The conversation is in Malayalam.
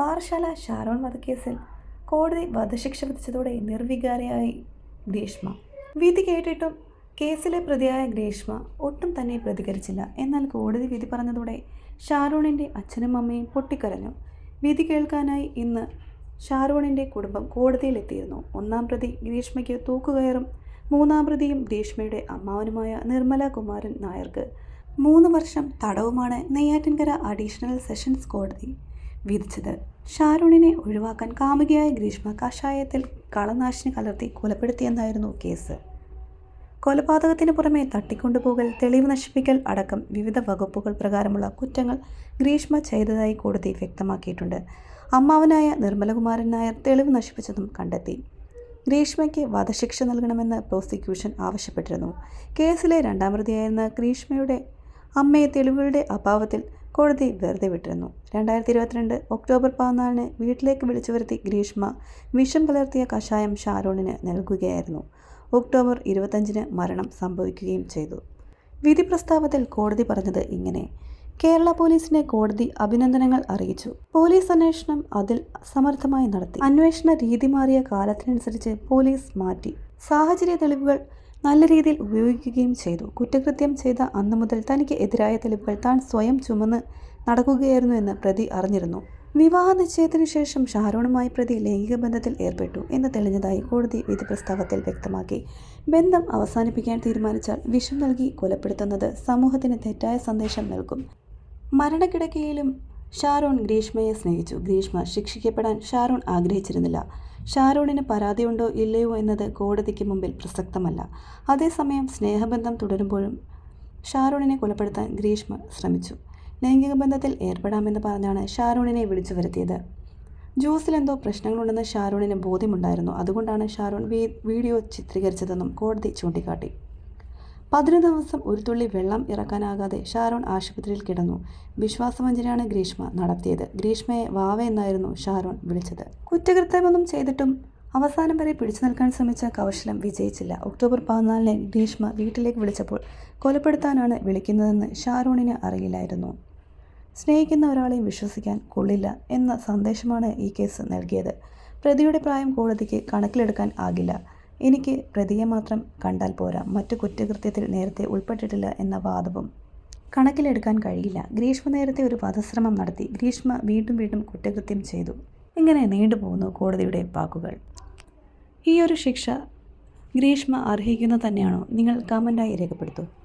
പാറശാല ഷാരോൺ വധക്കേസിൽ കോടതി വധശിക്ഷ വിധിച്ചതോടെ നിർവികാരയായി ഗ്രീഷ്മ. വിധി കേട്ടിട്ടും കേസിലെ പ്രതിയായ ഗ്രീഷ്മ ഒട്ടും തന്നെ പ്രതികരിച്ചില്ല. എന്നാൽ കോടതി വിധി പറഞ്ഞതോടെ ഷാരോണിന്റെ അച്ഛനും അമ്മയും പൊട്ടിക്കരഞ്ഞു. വിധി കേൾക്കാനായി ഇന്ന് ഷാരോണിന്റെ കുടുംബം കോടതിയിലെത്തിയിരുന്നു. ഒന്നാം പ്രതി ഗ്രീഷ്മയ്ക്ക് തൂക്കുകയറും മൂന്നാം പ്രതിയും ഗ്രീഷ്മയുടെ അമ്മാവനുമായ നിർമ്മല കുമാരൻ നായർക്ക് മൂന്ന് വർഷം തടവുമാണ് നെയ്യാറ്റിൻകര അഡീഷണൽ സെഷൻസ് കോടതി വിധിച്ചത്. ഷാരൂണിനെ ഒഴിവാക്കാൻ കാമുകിയായ ഗ്രീഷ്മ കഷായത്തിൽ കളനാശിനി കലർത്തി കൊലപ്പെടുത്തിയെന്നായിരുന്നു കേസ്. കൊലപാതകത്തിന് പുറമെ തട്ടിക്കൊണ്ടുപോകൽ തെളിവ് നശിപ്പിക്കൽ അടക്കം വിവിധ വകുപ്പുകൾ പ്രകാരമുള്ള കുറ്റങ്ങൾ ഗ്രീഷ്മ ചെയ്തതായി കോടതി വ്യക്തമാക്കിയിട്ടുണ്ട്. അമ്മാവനായ നിർമ്മലകുമാരൻ നായർ തെളിവ് നശിപ്പിച്ചതും കണ്ടെത്തി. ഗ്രീഷ്മയ്ക്ക് വധശിക്ഷ നൽകണമെന്ന് പ്രോസിക്യൂഷൻ ആവശ്യപ്പെട്ടിരുന്നു. കേസിലെ രണ്ടാം പ്രതിയായിരുന്ന ഗ്രീഷ്മയുടെ അമ്മയെ തെളിവുകളുടെ അഭാവത്തിൽ കോടതി വെറുതെ വിട്ടിരുന്നു. രണ്ടായിരത്തി ഇരുപത്തിരണ്ട് ഒക്ടോബർ പതിനാലിന് വീട്ടിലേക്ക് വിളിച്ചു വരുത്തി ഗ്രീഷ്മ വിഷം കലർത്തിയ കഷായം ഷാരോണിന് നൽകുകയായിരുന്നു. ഒക്ടോബർ ഇരുപത്തഞ്ചിന് മരണം സംഭവിക്കുകയും ചെയ്തു. വിധി പ്രസ്താവത്തിൽ കോടതി പറഞ്ഞത് ഇങ്ങനെ. കേരള പോലീസിനെ കോടതി അഭിനന്ദനങ്ങൾ അറിയിച്ചു. പോലീസ് അന്വേഷണം അതിൽ സമർത്ഥമായി നടത്തി. അന്വേഷണ രീതി മാറിയ കാലത്തിനനുസരിച്ച് പോലീസ് മാറ്റി. സാഹചര്യ തെളിവുകൾ നല്ല രീതിയിൽ ഉപയോഗിക്കുകയും ചെയ്തു. കുറ്റകൃത്യം ചെയ്ത അന്നു മുതൽ തനിക്ക് എതിരായ തെളിവുകൾ താൻ സ്വയം ചുമന്ന് നടക്കുകയായിരുന്നു എന്ന് പ്രതി അറിഞ്ഞിരുന്നു. വിവാഹ നിശ്ചയത്തിനു ശേഷം ഷാരോണുമായി പ്രതി ലൈംഗിക ബന്ധത്തിൽ ഏർപ്പെട്ടു എന്ന് തെളിഞ്ഞതായി കോടതി വിധി പ്രസ്താവത്തിൽ വ്യക്തമാക്കി. ബന്ധം അവസാനിപ്പിക്കാൻ തീരുമാനിച്ചാൽ വിഷം നൽകി കൊലപ്പെടുത്തുന്നത് സമൂഹത്തിന് തെറ്റായ സന്ദേശം നൽകും. മരണക്കിടക്കയിലും ഷാരോൺ ഗ്രീഷ്മയെ സ്നേഹിച്ചു. ഗ്രീഷ്മ ശിക്ഷിക്കപ്പെടാൻ ഷാരോൺ ആഗ്രഹിച്ചിരുന്നില്ല. ഷാരോണിന് പരാതിയുണ്ടോ ഇല്ലയോ എന്നത് കോടതിക്ക് മുമ്പിൽ പ്രസക്തമല്ല. അതേസമയം സ്നേഹബന്ധം തുടരുമ്പോഴും ഷാരോണിനെ കൊലപ്പെടുത്താൻ ഗ്രീഷ്മ ശ്രമിച്ചു. ലൈംഗിക ബന്ധത്തിൽ ഏർപ്പെടാമെന്ന് പറഞ്ഞാണ് ഷാരോണിനെ വിളിച്ചു വരുത്തിയത്. ജ്യൂസിൽ എന്തോ പ്രശ്നങ്ങളുണ്ടെന്ന് ഷാരോണിന് ബോധ്യമുണ്ടായിരുന്നു. അതുകൊണ്ടാണ് ഷാരോൺ വീഡിയോ ചിത്രീകരിച്ചതെന്നും കോടതി ചൂണ്ടിക്കാട്ടി. പതിനൊന്ന് ദിവസം ഒരു തുള്ളി വെള്ളം ഇറക്കാനാകാതെ ഷാരോൺ ആശുപത്രിയിൽ കിടന്നു. വിശ്വാസവഞ്ചനയാണ് ഗ്രീഷ്മ നടത്തിയത്. ഗ്രീഷ്മയെ വാവ എന്നായിരുന്നു ഷാരോൺ വിളിച്ചത്. കുറ്റകൃത്യമൊന്നും ചെയ്തിട്ടും അവസാനം വരെ പിടിച്ചു നിൽക്കാൻ ശ്രമിച്ച കൗശലം വിജയിച്ചില്ല. ഒക്ടോബർ പതിനാലിന് ഗ്രീഷ്മ വീട്ടിലേക്ക് വിളിച്ചപ്പോൾ കൊലപ്പെടുത്താനാണ് വിളിക്കുന്നതെന്ന് ഷാരോണിന് അറിയില്ലായിരുന്നു. സ്നേഹിക്കുന്ന ഒരാളെയും വിശ്വസിക്കാൻ കൊള്ളില്ല എന്ന സന്ദേശമാണ് ഈ കേസ് നൽകിയത്. പ്രതിയുടെ പ്രായം കോടതിക്ക് കണക്കിലെടുക്കാൻ ആകില്ല. എനിക്ക് പ്രതിയെ മാത്രം കണ്ടാൽ പോരാ. മറ്റു കുറ്റകൃത്യത്തിൽ നേരത്തെ ഉൾപ്പെട്ടിട്ടില്ല എന്ന വാദവും കണക്കിലെടുക്കാൻ കഴിയില്ല. ഗ്രീഷ്മ നേരത്തെ ഒരു വധശ്രമം നടത്തി. ഗ്രീഷ്മ വീണ്ടും വീണ്ടും കുറ്റകൃത്യം ചെയ്തു. ഇങ്ങനെ നീണ്ടുപോകുന്നു കോടതിയുടെ വാക്കുകൾ. ഈ ഒരു ശിക്ഷ ഗ്രീഷ്മ അർഹിക്കുന്നത് തന്നെയാണോ? നിങ്ങൾ കമന്റായി രേഖപ്പെടുത്തൂ.